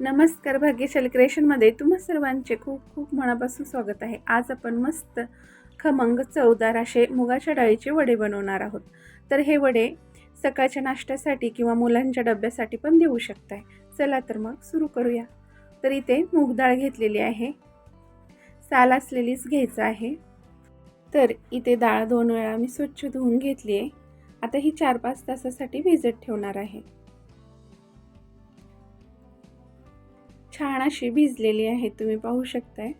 नमस्कार भाग्यशाली क्रिएशनमध्ये तुम्हा सर्वांचे खूप खूप मनापासून स्वागत आहे. आज आपण मस्त खमंग चवदार असे मुगाच्या डाळीचे वडे बनवणार आहोत. तर हे वडे सकाळच्या नाश्त्यासाठी किंवा मुलांच्या डब्यासाठी पण देऊ शकताय. चला तर मग सुरू करूया. तर इथे मूग डाळ घेतलेली आहे. साल असलेलीच घ्यायचं आहे. तर इथे डाळ दोन वेळा मी स्वच्छ धुवून घेतली आहे. आता ही चार पाच तासासाठी भिजत ठेवणार आहे. छान अशी भिजलेली आहे तुम्ही पाहू शकताय.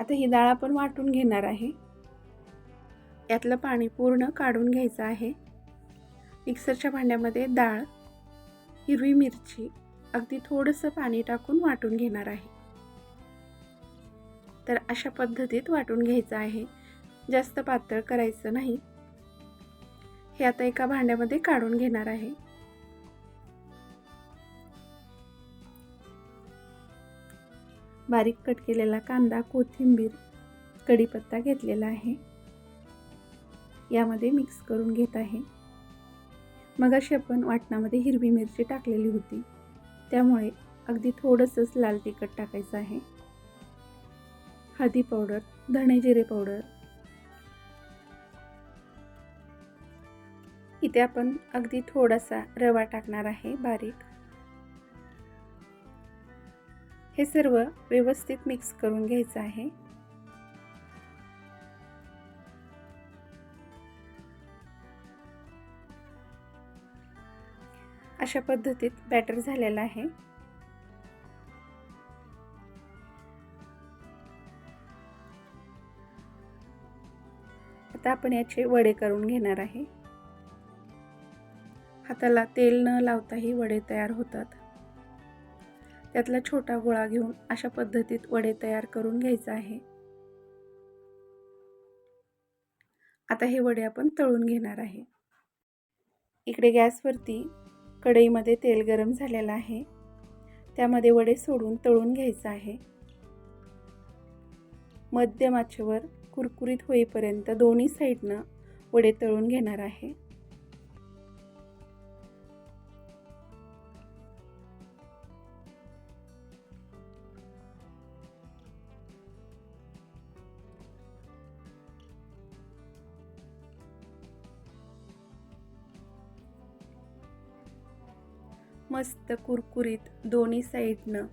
आता ही डाळ आपण वाटून घेणार आहे. यातलं पाणी पूर्ण काढून घ्यायचं आहे. मिक्सरच्या भांड्यामध्ये डाळ हिरवी मिरची अगदी थोडंसं पाणी टाकून वाटून घेणार आहे. तर अशा पद्धतीत वाटून घ्यायचं आहे. जास्त पातळ करायचं नाही. हे आता एका भांड्यामध्ये काढून घेणार आहे. बारीक कट केलेला कांदा कोथिंबीर कढीपत्ता घेतलेला आहे. यामध्ये मिक्स करून घेत आहे. मग अशी आपण वाटणामध्ये हिरवी मिरची टाकलेली होती. त्यामुळे अगदी थोडंसंच लाल तिखट टाकायचं आहे. हळदी पावडर धणे जिरे पावडर. इथे आपण अगदी थोडासा रवा टाकणार आहे बारीक. हे सर्व व्यवस्थित मिक्स करून घ्यायचं आहे. अशा पद्धतीत बॅटर झालेला आहे. आता आपण याचे वडे करून घेणार आहे. हाताला तेल न लावताही वडे तयार होतात. त्यातला छोटा गोळा घेऊन अशा पद्धतीत वडे तयार करून घ्यायचं आहे. आता हे वडे आपण तळून घेणार आहे. इकडे गॅसवरती कढईमध्ये तेल गरम झालेलं आहे. त्यामध्ये वडे सोडून तळून घ्यायचं आहे. मध्यम आचेवर कुरकुरीत होईपर्यंत दोन्ही साईडनं वडे तळून घेणार आहे. मस्त कुरकुरीत दोन्ही साईडनं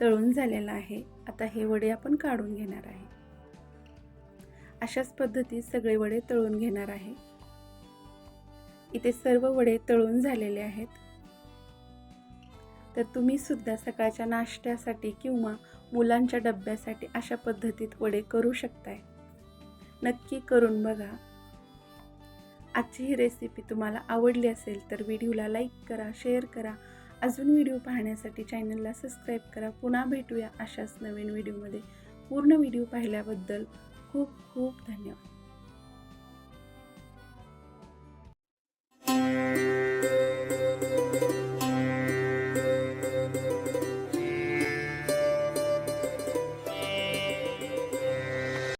तळून झालेलं आहे. आता हे वडे आपण काढून घेणार आहे. अशाच पद्धतीत सगळे वडे तळून घेणार आहे. इथे सर्व वडे तळून झालेले आहेत. तर तुम्ही सुद्धा सकाळच्या नाश्त्यासाठी किंवा मुलांच्या डब्यासाठी अशा पद्धतीत वडे करू शकताय. नक्की करून बघा. आजची ही रेसिपी तुम्हाला आवडली असेल तर व्हिडिओला लाईक करा शेअर करा अजून व्हिडिओ पाहण्यासाठी चॅनलला सबस्क्राईब करा. पुन्हा भेटूया अशाच नवीन व्हिडिओमध्ये. पूर्ण व्हिडिओ पाहिल्याबद्दल खूप खूप धन्यवाद.